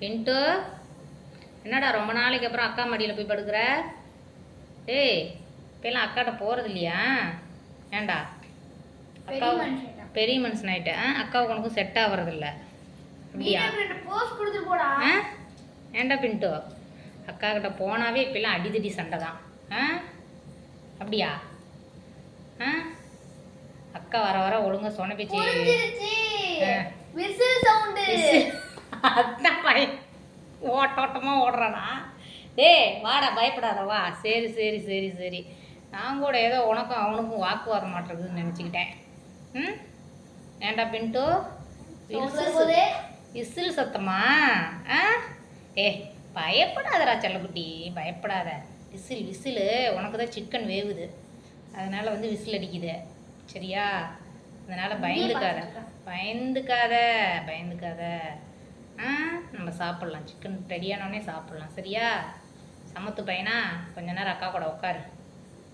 பின்ட்டு என்னடா ரொம்ப நாளைக்கு அப்புறம் அக்கா மடியில் போய் படுக்கிற? டேய் இப்போலாம் அக்காட்ட போகிறது இல்லையா? ஏன்டா? அக்கா பெரிய மனுஷன் ஆயிட்ட. ஆ? அக்காவுக்கு உனக்கும் செட் ஆகிறதில்ல ஆ? ஏன்டா பின்ட்டு? அக்கா கிட்ட போனாவே இப்பெல்லாம் அடிதடி சண்டை தான். ஆ? அப்படியா? ஆ? அக்கா வர வர ஒழுங்கா சொன்ன பேச்சு. புரிஞ்சிருச்சு ஆ. விசில் சவுண்டு அதான் பய ஓட்டோட்டமாக ஓடுறானா? டேய் வாடா பயப்படாத வா. சரி சரி சரி சரி. நான் கூட ஏதோ உனக்கும் அவனுக்கும் வாக்குவாதம் மாட்டுறதுன்னு நினச்சிக்கிட்டேன். ம்? ஏன்டா பின்ட்டு விசில் சத்தமா? ஆ? ஏ பயப்படாதடா செல்லக்குட்டி பயப்படாத. Whistle whistle. உனக்கு தான் சிக்கன் வேவுது. அதனால் வந்து விசில் அடிக்குது. சரியா? அதனால் பயந்துக்காத. பயந்துக்காத பயந்துக்காத. நம்ம சாப்பிட்லாம். சிக்கன் ரெடியானோடனே சாப்பிட்லாம். சரியா? சமத்து பையனா? கொஞ்ச நேரம் அக்கா கூட உட்காரு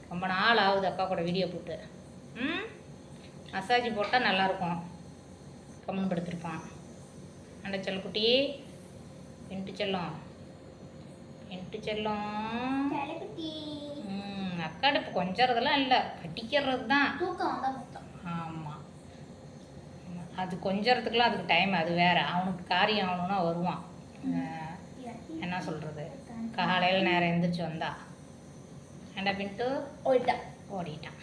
ரொம்ப நாள் ஆகுது அக்கா கூட வீடியோ போட்டு. ம்? மசாஜ் போட்டால் நல்லாயிருக்கும். கம்முன்னு படுத்திருப்பான். அண்ட செல்லக்குட்டி பின்ட்டு செல்லம். பின்ட்டு செல்லம். ம், அக்காட்ட இப்போ கொஞ்சறதெல்லாம் இல்லை. கட்டிக்கிறது தான் அது கொஞ்சறதுக்குலாம் அதுக்கு டைம் அது வேற. அவனுக்கு காரியம் ஆகணும்னா வருவான். என்ன சொல்கிறது காலையில் நேரம் எந்திரிச்சு வந்தா. ஏண்டா பின்ட்டு ஓய்ட்டா ஓடிட்டான்.